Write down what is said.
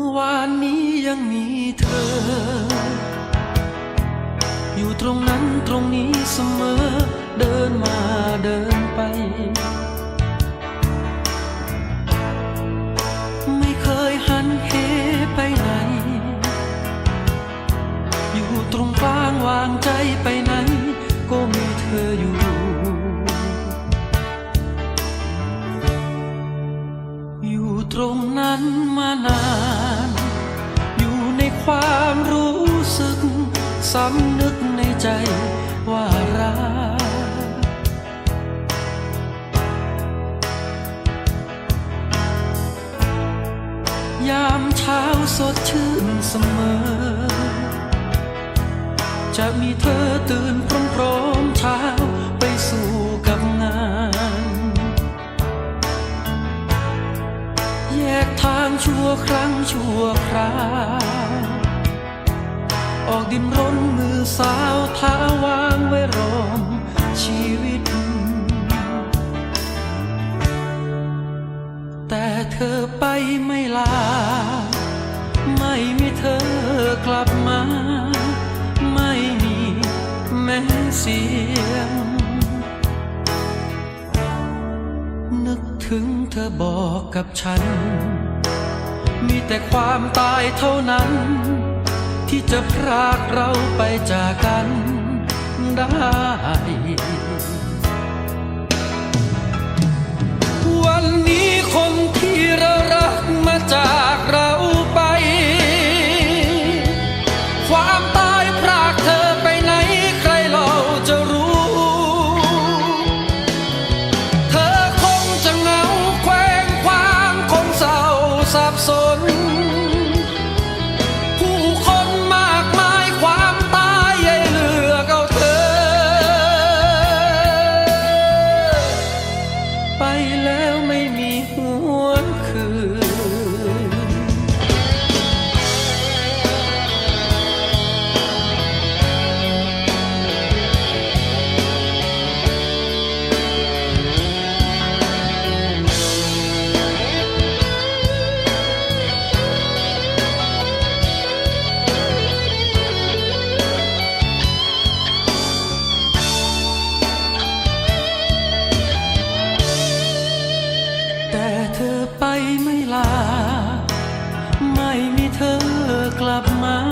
ื่อวานนี้ยังมีเธอ อยู่ตรงนั้นตรงนี้เสมอ เดินมาเดินไป ไม่เคยหันเหไปไหน อยู่ตรงกลางวางใจไปไหน ก็มีเธอ ความรู้สึกสำนึกในใจว่ารักยามเช้าสดชื่นเสมอ จะมีเธอตื่นพร้อมๆเช้าไปสู่กับงาน แยกทางชั่วครั้งชั่วคราว ออกดินรนมือสาวเท้าวางไว้รอมชีวิต แต่เธอไปไม่ลา ไม่มีเธอกลับมา ไม่มีแม้เสียง นึกถึงเธอบอกกับฉัน มีแต่ความตายเท่านั้น ที่จะพรากเราไปจากกันได้ ธอกลับมา